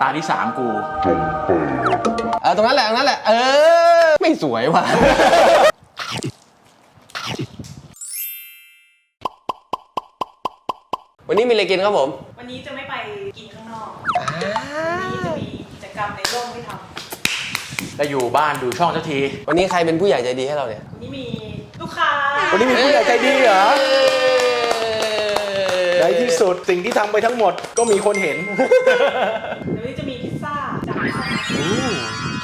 ตาที่สามกูเออตรงนั้นแหละตรงนั้นแหละ เออ ไม่สวยว่ะ วันนี้มีอะไรกินครับผม วันนี้จะไม่ไปกินข้างนอก วันนี้จะมีกิจกรรมในร่มให้ทได้อยู่บ้านดูช่องสักที วันนี้ใครเป็นผู้ใหญ่ใจดีให้เราเนี่ยำวันนี้มีลูกค้า วันนี้มีผู้ใหญ่ใจดีเหรอ ในในที่สุดสิ่งที่ทำไปทั้งหมดก็มีคนเห็น เดี๋ยววันนี้จะมีพิซซ่าจากร้าน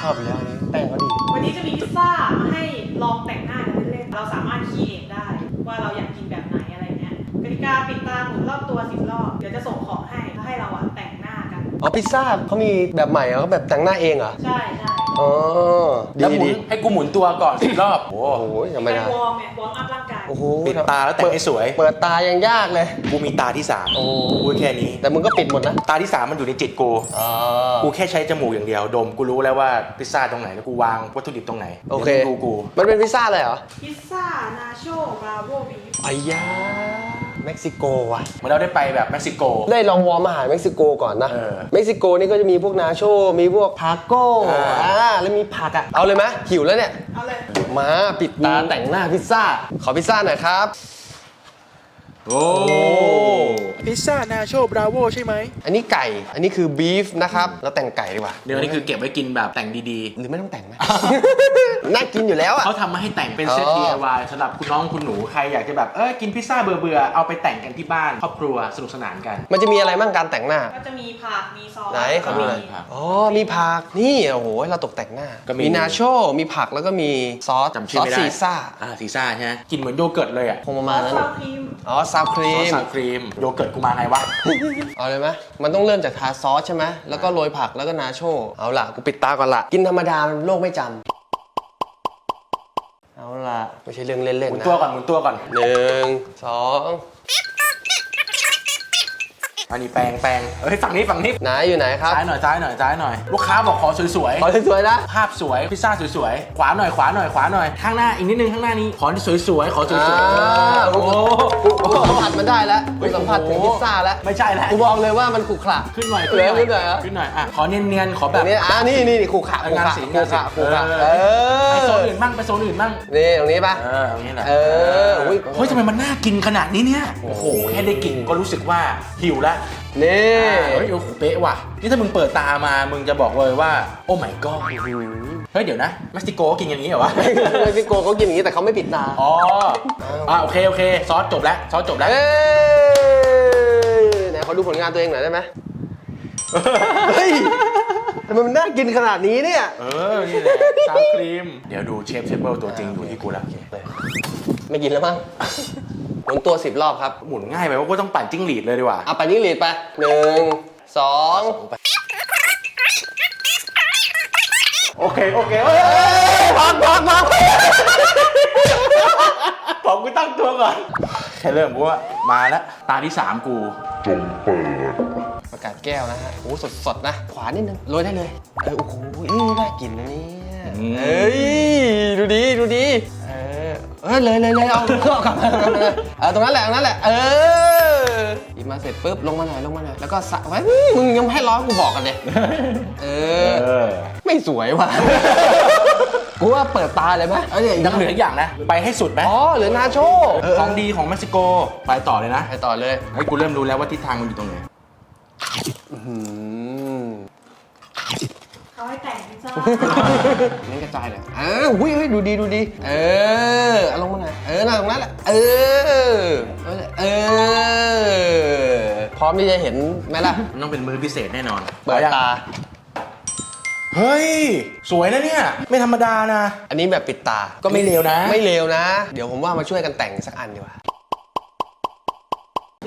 ชอบอยู่แล้วอันนี้แป้งเขาดี วันนี้จะมีพิซซ่ามาให้ลองแต่งหน้ากันเล่นๆเราสามารถคีเอทได้ ว่าเราอยากกินแบบไหนอะไรเงี้ยกติกาปิดตาหมุนรอบตัวสิบรอบเดี๋ยวจะส่งของให้แล้วให้เราอะแต่งหน้ากัน อ๋อพิซซ่าเขามีแบบใหม่เหรอเขาแบบแต่งหน้าเองเหรอ ใช่ใช่อ๋อ ดีแล้วหมุนดีให้กูหมุนตัวก่อนสิบรอบโอ้โอ้โหยังไปไม่ได้วอร์มเนี่ยวอร์มอัพร่างกายโอ้โห ปิดตาแล้วแต่งให้สวย เปิดตายังยากเลย กูมีตาที่สามโอ้กูพูดแค่นี้ แต่มึงก็ปิดหมดนะ ตาที่สามมันอยู่ในจิตกูอ๋อกูแค่ใช้จมูกอย่างเดียว ดม กูรู้แล้วว่าพิซซ่าตรงไหนแล้วกูวางวัตถุดิบตรงไหนโอเคดี๋ยวมึงดูกู มันเป็นพิซซ่าเลยเหรอ พิซซ่านาโชบราโวบีฟไอ้ยา เม็กซิโกว่ะ เหมือนเราได้ไปแบบเม็กซิโก ได้ลองวอร์มอาหารเม็กซิโกก่อนนะ เออเม็กซิโกนี่ก็จะมีพวกนาโช มีพวกทาโก้อ่า อ่าแล้วมีผักอะ เอาเลยไหมหิวแล้วเนี่ย เอาเลย มาปิดตาแต่งหน้าพิซซ่า ขอพิซซ่าหน่อยครับ โอ้พิซซ่านาโชบราโวใช่ไหม อันนี้ไก่ อันนี้คือบีฟนะครับแล้วแต่งไก่ดีกว่า เนื้อนี่คือเก็บไว้กินแบบแต่งดีหรือไม่ต้องแต่งไหม น่ากินอยู่แล้วๆ อะ เขาทำมาให้แต่งเป็นเซต อ๋อ DIY สำหรับคุณน้องคุณหนูใครอยากจะแบบเออกินพิซซ่าเบื่อๆเอาไปแต่งกันที่บ้านครอบครัวสนุกสนานกัน มันจะมีอะไรบ้างการแต่งหน้า ก็จะมีผัก มีซอสไหนขอดูหน่อยมีผักอ๋อ มีผัก นี่โอ้โห เราตกแต่งหน้า ก็มี มีนาโช มีผักแล้วก็มีซอสจำชื่ซออสไม่ได้ซีซ่าอ่าซีซ่าใช่ไหมกินเหมือนโยเกิร์ตเลยอะ คงประซมาอณสนั้นซาวครีม อ๋อซาวครีซอสมซาวครีม โยเกิร์ตกูมาไงวะ เอาเลยไหมมันต้องเริ่มจากทาซอสใช่ไหมแล้วก็โรยผักแล้วก็นาโชเอาล่ะกูปิดตาก่อนละกินธรรมดามันโลกไม่จำเอาล่ะไม่ใช่เรื่องเล่นหมุนๆนะตัวก่อนหมุนตัวก่อนหนึ่งสอง อันนี้แปรงแปรงเอ้ยฝั่งนี้ฝั่งนี้ไหนอยู่ไหนครับซ้ายหน่อยซ้ายหน่อยซ้ายหน่อยลูกค้าบอกขอสวยขอสวยๆนะๆภาพสวยพิซซ่าสวยๆขวาหน่อยขวาหน่อยขวาหน่อยข้างหน้าอีกนิดนึงข้างหน้านี้ขอสวยๆขอสวยอ่าๆโอ้กูกูสัมผัสมันได้แล้วกูสัมผัสถึงพิซซ่าแล้วไม่ใช่แล้ว กูบอกเลยว่ามันขรุขระขึ้นหน่อยเหลือขึ้นหน่อยเหรอขึ้นหน่อยอะขอเนียนๆขอแบแบบบนี้อ่านี่นี่นี่ขรุขระขรุงานขระศิลป์ขรุขระงานศิขรุลป์ขระเอเอออไปโซนอื่นบ้างไปโซนอื่นบ้างนี่ตรงนี้ปะ เอออย่างนี้แหละเอออุ๊ย เฮ้ยทำไมมันน่ากินขนาดนี้เนี่ยโอ้โหแค่ได้กลินก็รู้สึกว่าหิวแล้ว นี่เฮ้ยโอ้โหเป๊ะว่ะ นี่ถ้ามึงเปิดตามา มึงจะบอกเลยว่า โอ้ my god เฮ้ย เดี๋ยวนะเม็กซิโกก็กินอย่างนี้เหรอวะ เม็กซิโกเขากินอย่างนี้แต่เขาไม่ปิดตาอ๋ออ่าโอเค โอเค ซอสจบแล้ว ซอสจบแล้ว เอ้ยไหนขอดูผลงานตัวเองหน่อยได้ไหมเฮ้ยทำไมมันน่ากินขนาดนี้เนี่ย เออ นี่แหละซาวครีม เดี๋ยวดูเชฟเชฟเบิลตัวจริงอยู่ที่กูแล้ว ไม่กินแล้วมั้ง หมุนตัวสิบรอบครับหมุนง่ายไปว่ากูต้องปั่นจิ้งหรีดเลยดีกว่า เอาไปนิ่งหลีดไปหนึ่งสองโอเค โอเคเฮ้ยพักพักพักบอกกูตั้งตัวก่อนแค่เริ่มกูว่ามาแล้ว ตาที่สามกูประกาศแก้วนะฮะโอ้สดสดๆนะ ขวานิดนึงโรยได้เลยเออโอ้โหอื้อน่ากินนะเนี่ยอืมเอ้ย ดูดี ดูดี เออเออเลยเลยเลยเอาเอากลับมาเอากลับมาเลยเออตรงนั้นแหละตรงนั้นแหละเออหยิบมาเสร็จปุ๊บลงมาหน่อยลงมาหน่อยแล้วก็สะไว้อื้อมึงยังไม่ให้ร้อนกูบอกกันเลยเออ เออ ไม่สวยว่ะ กูว่าเปิดตาเลยไหมเอ้ยยังเหลืออีกอย่างนะ ไปให้สุดไหมอ๋อเหลือนาโชเของดีของเม็กซิโก ไปต่อเลยนะ ไปต่อเลยเฮ้ยกูเริ่มรู้แล้วว่าทิศทางมันอยู่ตรงไหน อืม เขาให้แต่งพิซซ่าเน้นกระจายเลยเออหุ้ยเฮ้ยดูดีดูดี เออเอาลงมาหน่อยเออน่าตรงนั้นแหละเออเออ พร้อมที่จะเห็นไหมล่ะ มันต้องเป็นมือพิเศษแน่นอน เปิดตา เฮ้ย สวยนะเนี่ย ไม่ธรรมดานะ อันนี้แบบปิดตา ก็ไม่เลวนะ ไม่เลวนะ เดี๋ยวผมว่ามาช่วยกันแต่งสักอันดีกว่า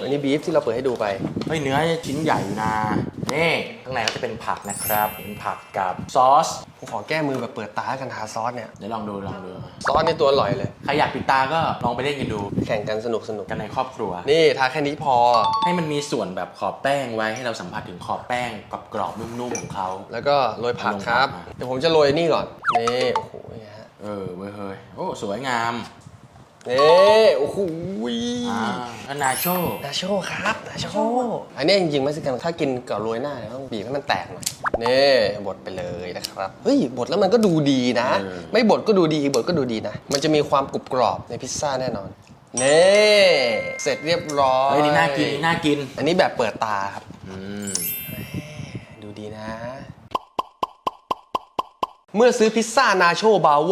อันนี้บีฟที่เราเปิดให้ดูไป เฮ้ยเนื้อชิ้นใหญ่อยู่นะนี่ข้างในก็จะเป็นผักนะครับเป็นผักกับซอส ผมขอแก้มือแบบเปิดตากันทาซอสเนี่ย เดี๋ยวลองดูลองดู ซอสในตัวอร่อยเลย ใครอยากปิดตาก็ลองไปเล่นกันดูแข่งกันสนุกสนุกกันในครอบครัว นี่ทาแค่นี้พอ ให้มันมีส่วนแบบขอบแป้งไว้ให้เราสัมผัสถึงขอบแป้งกรอบๆนุ่มๆของเขา แล้วก็โรยผักครับ เดี๋ยวผมจะโรยนี่ก่อน นี่ โอ้โหนี่ฮะ เออเว้ยเฮ้ยโอ้สวยงาม นี่โอ้โหอ่าแล้วนาโชนาโชครับนาโชอันนี้จริงๆไม่สิกันถ้ากินกับโรยหน้าเนี่ยต้องบีบให้มันแตกหน่อยนี่บดไปเลยนะครับเฮ้ยบดแล้วมันก็ดูดีนะ ไม่บดก็ดูดีบดก็ดูดีนะ มันจะมีความกรุบกรอบในพิซซ่าแน่นอนนี่เสร็จเรียบร้อยเฮ้ยนี่น่ากินนี่น่ากิน อันนี้แบบเปิดตาครับอืมดูดีนะ เมื่อซื้อพิซซ่านาโชบาโว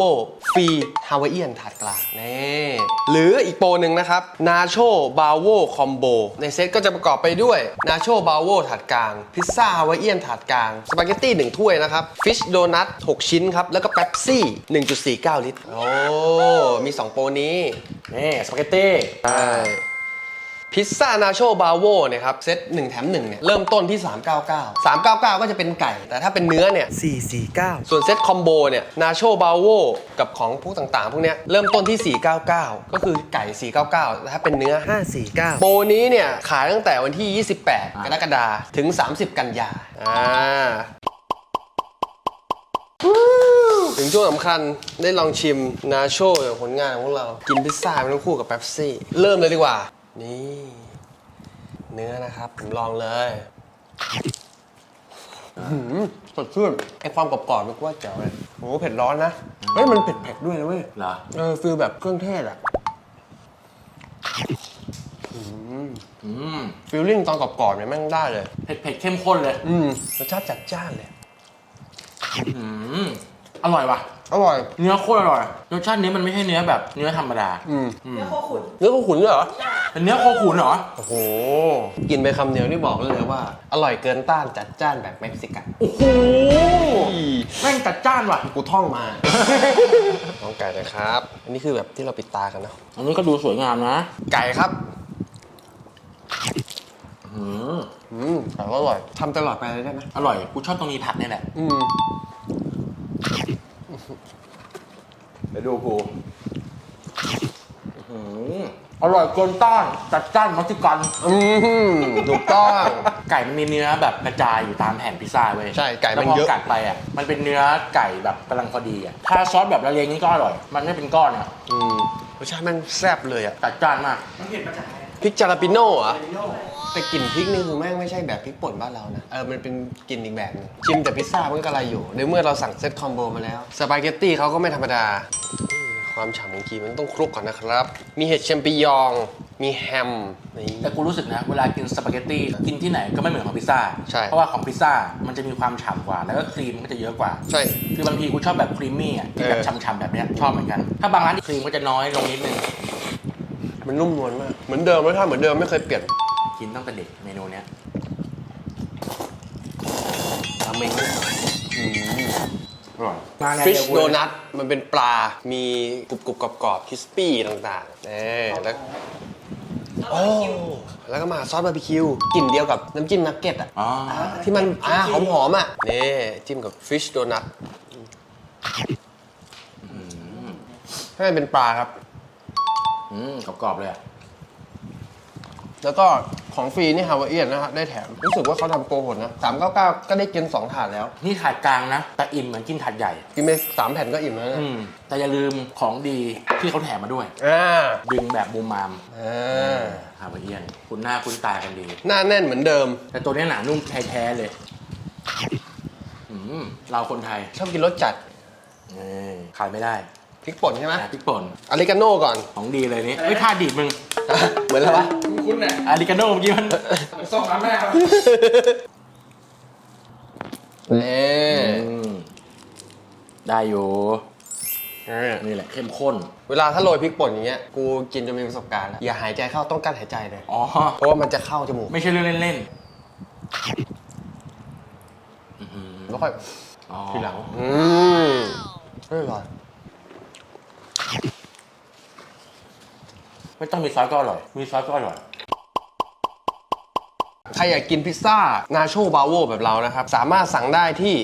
ฟรีฮาวายเอียนถาดกลางนี่หรืออีกโปรหนึ่งนะครับนาโชบาโวคอมโบในเซตก็จะประกอบไปด้วยนาโชบาโวถาดกลาง พิซซ่าฮาวายเอียนถาดกลาง สปาเกตตี้1ถ้วยนะครับ ฟิชโดนัท 6 ชิ้นครับ แล้วก็เป๊ปซี่ 1.49 ลิตร โอ้ มี 2 โปรนี้นี่สปาเกตตี้ใช่ พิซซ่านาโชบาโวเนี่ยครับเซต1แถม1เนี่ยเริ่มต้นที่ 399 399 ก็จะเป็นไก่ แต่ถ้าเป็นเนื้อเนี่ย449 ส่วนเซตคอมโบเนี่ยนาโชบาโวกับของพวกต่างๆ พวกเนี้ยเริ่มต้นที่ 499 ก็คือไก่ 499แต่ถ้าเป็นเนื้อ 549 โปรนี้เนี่ยขายตั้งแต่วันที่ 28 กรกฎาคมถึง 30 กันยาอ่าถึงช่วงสำคัญได้ลองชิมนาโชผลงานของพวกเรา กินพิซซ่าเป็นคู่กับเป๊ปซี่ เริ่มเลยดีกว่า นี่ เนื้อนะครับ ผมลองเลยอื้อหือสดชื่นไอความกรอบๆมันก็ว่าแจ๋วเลยโหเผ็ดร้อนนะ เฮ้ย มันเผ็ดๆด้วยนะเว้ยเหรอ เออฟิลแบบเครื่องเทศอะอืมฟิลลิ่งตอนกรอบๆเนี่ยแม่งได้เลย เผ็ดเผ็ดเข้มข้นเลย อืมรสชาติจัดจ้านเลย อืมอร่อยว่ะ อร่อย เนื้อโคตรอร่อยรสชาตินี้มันไม่ใช่เนื้อแบบเนื้อธรรมดา อืมเนื้อโคขุนเนื้อขุนด้วยเหรอ เป็นเนื้อโคขุนเหรอ โอ้โห กินไปคำเดียวนี่บอกได้เลยว่า อร่อยเกินต้านจัดจ้านแบบเม็กซิกัน โอ้โห แม่งจัดจ้านว่ะ กูท่องมา น้องไก่เลยครับ อันนี้คือแบบที่เราปิดตากันเนาะ อันนี้ก็ดูสวยงามนะ ไก่ครับอืมอืมไก่ก็อร่อยทำตลอดไปเลยได้ไหมอร่อย กูชอบตรงมีผักนี่แหละ อืม เดี๋ยวดูกูอืมอร่อยเกินต้านจัดจ้านมักซิกันอืมถูกต้อง ไก่มันมีเนื้อแบบกระจายอยู่ตามแผ่นพิซซ่าเว้ยใช่ไก่มันแล้วพเยอะกัดไปอะมันเป็นเนื้อไก่แบบกำลังพอดีอะถ้าซอสแบบละเลงนี่ก็อร่อย มันไม่เป็นก้อนอะอืมรสชาติแมันแซ่บเลยอะจัดจ้านมากมันเผ็ดมาจากไหนพริกจาราปิโน่เหรอะ แต่กลิ่นพริกนี่คือแม่งไม่ใช่แบบพริกป่นบ้านเรานะ เออ มันเป็นกลิ่นอีกแบบหนึงชิมแต่พิซซ่ามันก็อะไรอยู่ในเมื่อเราสั่งเซตคอมโบมาแล้ว สปาเกตตี้เขาก็ไม่ธรรมดาอืมความฉ่ำของกีมันต้องคลุกก่อนนะครับ มีเห็ดแชมปิญอง มีแฮมนี่ แต่กูรู้สึกนะ เวลากินสปาเกตตี้กินที่ไหนก็ไม่เหมือนของพิซซ่า ใช่ เพราะว่าของพิซซ่ามันจะมีความฉ่ำกว่า แล้วก็ครีมมันก็จะเยอะกว่า ใช่ คือบางทีกูชอบแบบครีมมี่อะที่แบบเออฉ่ำๆแบบเนี้ยชอบเหมือนกัน ถ้าบางร้านครีมก็จะน้อยลงนิดนึง มันนุ่มนวลมาก เหมือนเดิมรสชาติเหมือนเดิมไม่เคยเปลี่ยน กินตั้งแต่เด็กเมนูเนี้ยราเมงอืมอร่อย มาไงฟิชเยวกูโดนัทมันเป็นปลา มีกรุบกรุบๆกรอบๆคริสปี้ต่างๆนี่แล้วโอ้แล้วก็มาซอสบาร์บีคิวกลิ่นเดียวกับน้ำจิ้มนักเก็ตอะอ๋อที่มันอ่าหอมหอมๆอะนี่จิ้มกับฟิชโดนัทให้มันเป็นปลาครับ อืมกรอบๆเลยอะ แล้วก็ของฟรีนี่ฮาวายเอียนนะครับได้แถมรู้สึกว่าเขาทำโปรโหดนะ399 ก็ได้กิน2ถาดแล้ว นี่ถาดกลางนะ แต่อิ่มเหมือนกินถาดใหญ่ กินไปสามแผ่นก็อิ่มแล้วนะอืม แต่อย่าลืมของดีที่เขาแถมมาด้วย อ่าดึงแบบบูมมามอ่าฮาวายเอียน คุณหน้าคุณตากันดี หน้าแน่นเหมือนเดิม แต่ตัวเนี้ยหนานุ่มแท้ๆเลยอืมเราคนไทยชอบกินรสจัดนี่ขายไม่ได้พริกป่นใช่ไหมอะพริกป่น อเริกาโน่ก่อน ของดีเลยนี่เฮ้ยท่าดีดมึง เหมือนอะไรวะ คุณเนี่ยอาริกาโน่เมื่อกี้มันส่งมาแม่ครับนี่อืมได้อยู่อ่านี่แหละเข้มข้น เวลาถ้าโรยพริกป่นอย่างเงี้ย กูกินจนมีประสบการณ์แล้วอย่าหายใจเข้าต้องกั้นหายใจเลยอ๋อ เพราะว่ามันจะเข้าจมูกไม่ใช่เรื่องเล่นๆอื้อหือแล้วค่อยอ๋อทีหลัง อืมอร่อยไม่ต้องมีซอสก็อร่อย มีซอสก็อร่อย ใครอยากกินพิซซ่านาโชบาโวแบบเรานะครับ สามารถสั่งได้ที่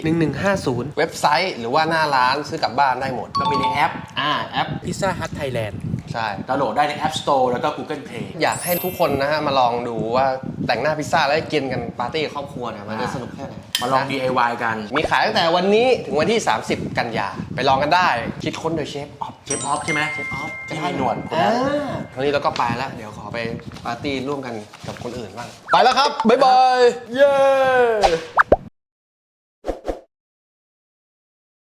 1150 เว็บไซต์ หรือว่าหน้าร้านซื้อกลับบ้านได้หมด ก็มีในแอป อ่า แอป พิซซ่าฮัทไทยแลนด์ใช่ ดาวน์โหลดได้ใน App Store แล้วก็ Google Play อยากให้ทุกคนนะฮะ มาลองดูว่าแต่งหน้าพิซซ่าแล้วกินกันปาร์ตี้กับครอบครัวเนี่ยมันจะสนุกแค่ไหนมาลองนะ DIY กัน มีขายตั้งแต่วันนี้ถึงวันที่ 30 กันยาไปลองกันได้ คิดค้นโดยเชฟออฟ เชฟออฟใช่ไหมเชฟออฟจะให้หนวดคนอ่านั้น วันนี้เราก็ไปแล้ว เดี๋ยวขอไปปาร์ตี้ร่วมกันกับคนอื่นบ้าง ไปแล้วครับ บ๊ายบาย เย้